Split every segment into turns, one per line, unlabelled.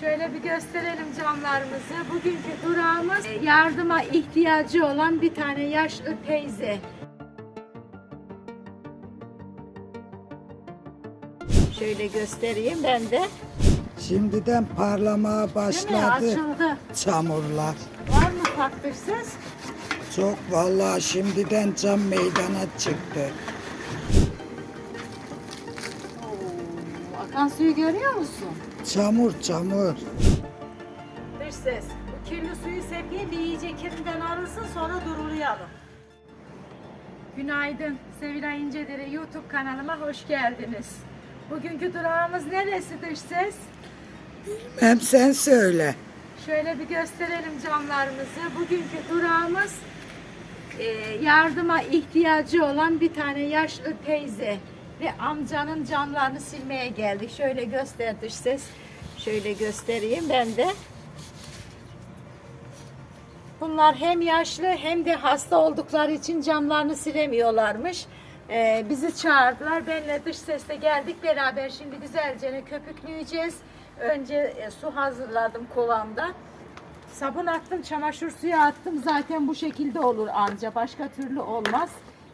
Şöyle bir gösterelim camlarımızı. Bugünkü durağımız e, yardıma ihtiyacı olan bir tane yaşlı teyze. Şöyle göstereyim ben de.
Şimdiden parlamaya başladı
Açıldı.
çamurlar.
Var mı farklı ses?
Çok vallahi şimdiden cam meydana çıktı.
Oo, akan suyu görüyor musun?
Çamur çamur.
Dış ses. Bu kirli suyu sepeyim bir iyice kirinden arılsın sonra durulayalım. Günaydın. Sevilay İncedere YouTube kanalıma hoş geldiniz. Bugünkü durağımız neresi dış ses?
Hem sen söyle.
Şöyle bir gösterelim camlarımızı. Bugünkü durağımız e, yardıma ihtiyacı olan bir tane yaşlı teyze ve amcanın camlarını silmeye geldik. Şöyle göster dış ses. Şöyle göstereyim ben de. Bunlar hem yaşlı hem de hasta oldukları için camlarını silemiyorlarmış. Ee, bizi çağırdılar. Benle dış sesle geldik beraber. Şimdi güzelce köpükleyeceğiz. Önce e, su hazırladım kovamda. Sabun attım, çamaşır suyu attım. Zaten bu şekilde olur anca. Başka türlü olmaz.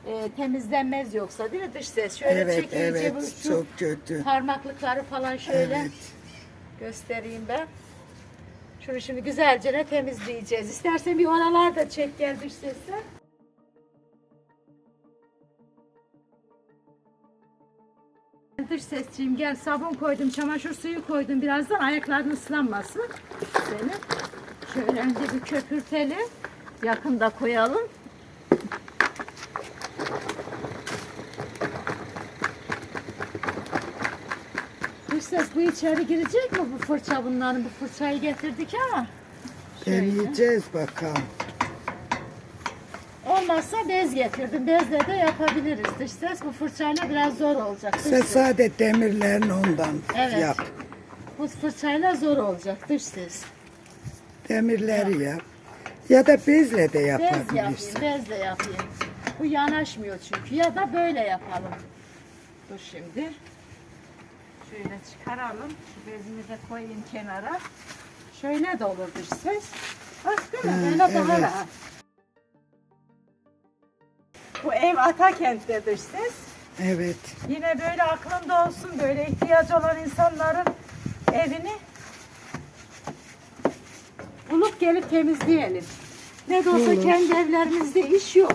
Ee, temizlenmez yoksa değil mi dış ses? Şöyle
Evet
çekince
evet
bu
çok kötü.
parmaklıkları falan şöyle
Evet.
göstereyim ben. Şunu şimdi güzelce ne temizleyeceğiz. İstersen bir oralar da çek gel dış sesle. Dış sesciğim gel sabun koydum, çamaşır suyu koydum birazdan ayakların ıslanmasın senin. Şöyle önce bir köpürtelim. Yakında koyalım. Ses bu içeri girecek mi bu fırça bunların? Bu fırçayı getirdik ama.
Deneyeceğiz bakalım.
Olmazsa bez getirdim. Bezle de yapabiliriz. Dış ses bu fırçayla biraz zor olacak. Dış
Sen
ses.
sade demirlerin ondan
Evet.
yap.
Bu fırçayla zor olacak dış ses.
Demirleri yap. Ya da bezle de
Bez yapayım,
yapabilirsin.
bezle yapayım. Bu yanaşmıyor çünkü. Ya da böyle yapalım. Dur şimdi. Şöyle çıkaralım. Şu bezimi de koyayım kenara. Şöyle de olur dış ses. Bak değil mi? Böyle daha rahat. Bu ev Atakent'te dış ses.
Evet.
Yine böyle aklında olsun böyle ihtiyacı olan insanların evini bulup gelip temizleyelim. Ne de olsa
Olur.
kendi evlerimizde iş yok.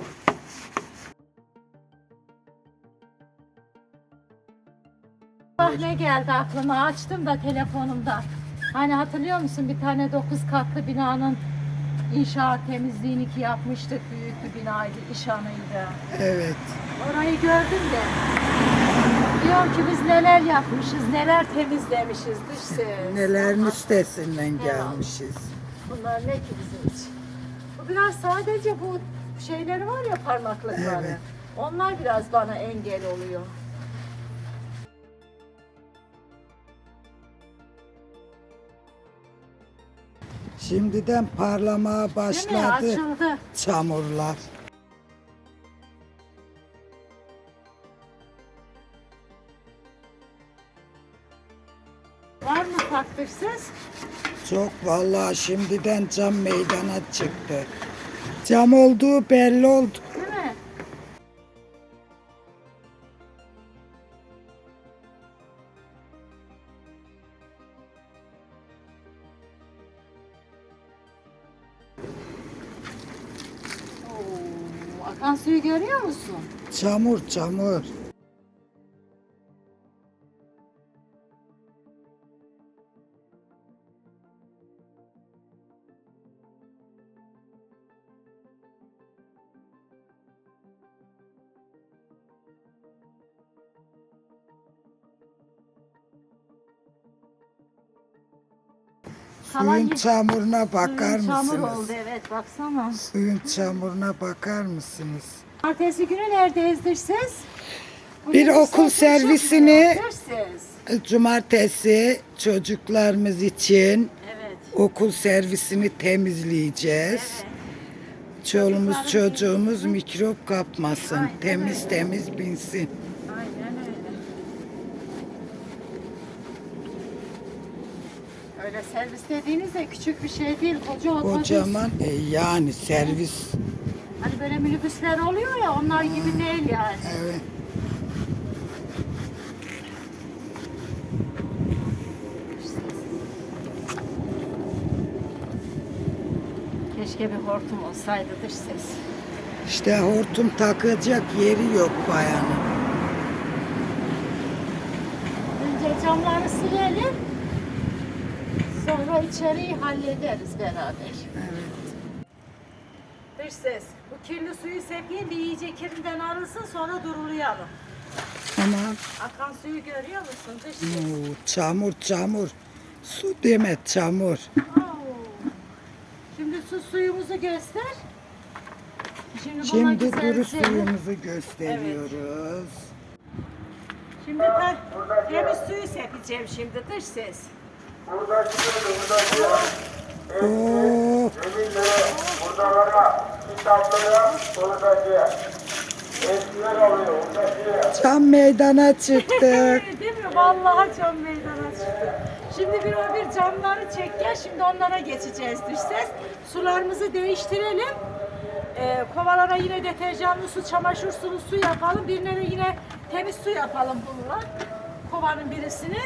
Bak ne geldi aklıma açtım da telefonumda. Hani hatırlıyor musun bir tane 9 katlı binanın inşaat temizliğini ki yapmıştık. Büyük bir binaydı, işhanıydı.
Evet.
Orayı gördüm de. Diyorum ki biz neler yapmışız, neler temizlemişiz dış ses.
Nelerin üstesinden gelmişiz.
Bunlar ne ki bizim için? Bu biraz sadece bu şeyleri var ya parmaklıkları.
Evet.
Onlar biraz bana engel oluyor.
Şimdiden parlamaya başladı
Açıldı.
çamurlar.
Var mı ses?
Çok vallahi şimdiden cam meydana çıktı. Cam olduğu belli oldu.
Akan suyu görüyor musun?
Çamur çamur.
Kalan
Suyun
yer-
çamuruna bakar
Suyun Çamur
mısınız?
oldu evet baksana.
Suyun çamuruna bakar mısınız?
Ertesi günü neredeyiz ses?
Bir okul servisini-. Cumartesi çocuklarımız için
Evet.
okul servisini temizleyeceğiz. Çoluğumuz çocuğumuz mikrop kapmasın. Temiz temiz binsin.
Servis dediğiniz de küçük bir şey değil. Koca otobüs.
Kocaman e, yani servis.
Hani böyle minibüsler oluyor ya onlar gibi değil yani.
Evet.
Keşke bir hortum olsaydı dış ses.
İşte hortum takacak yeri yok bayanın.
Önce camları silelim. Sonra içeriği hallederiz beraber.
Evet.
Dış ses. Bu kirli suyu sepeyim bir iyice kirinden arılsın sonra durulayalım.
Tamam.
Akan suyu görüyor musun dış ses?
Oo, çamur çamur. Su deme çamur.
Oo. Şimdi su suyumuzu göster. Şimdi, buna
Şimdi
güzelce-
duru suyumuzu gösteriyoruz.
Şimdi ben temiz suyu sepeceğim şimdi dış ses.
Buradaki
tam meydana çıktık.
Değil mi? Vallahi cam meydana çıktı. Şimdi bir o bir camları çek gel. Şimdi onlara geçeceğiz dış ses. Sularımızı değiştirelim. Ee, kovalara yine deterjanlı su, çamaşır sulu su yapalım. Birine de yine temiz su yapalım bununla. Kovanın birisini.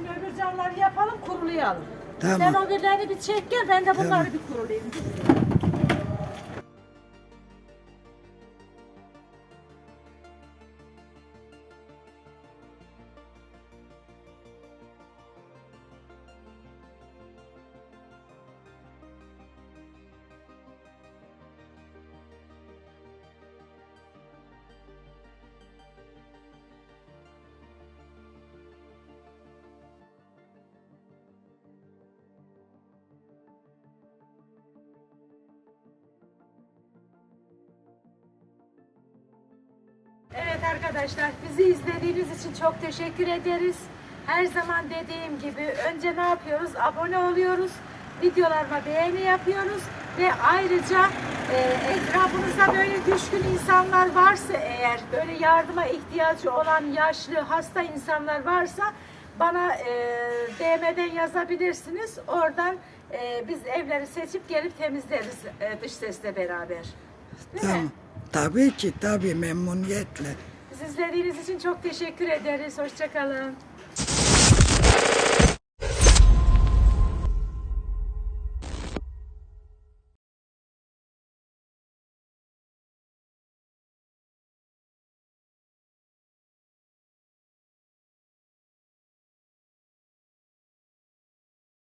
Şimdi öbür camları yapalım, kurulayalım.
Tamam.
Sen o birlerini bir çek gel, ben de bunları bir kurulayayım. Arkadaşlar bizi izlediğiniz için çok teşekkür ederiz. Her zaman dediğim gibi önce ne yapıyoruz? Abone oluyoruz. Videolarıma beğeni yapıyoruz. Ve ayrıca e, etrafınızda böyle düşkün insanlar varsa eğer böyle yardıma ihtiyacı olan yaşlı hasta insanlar varsa bana e, DM'den yazabilirsiniz. Oradan e, biz evleri seçip gelip temizleriz e, dış sesle beraber. Değil mi?
Tamam. Tabii ki tabii memnuniyetle.
İzlediğiniz için çok teşekkür ederiz. Hoşçakalın.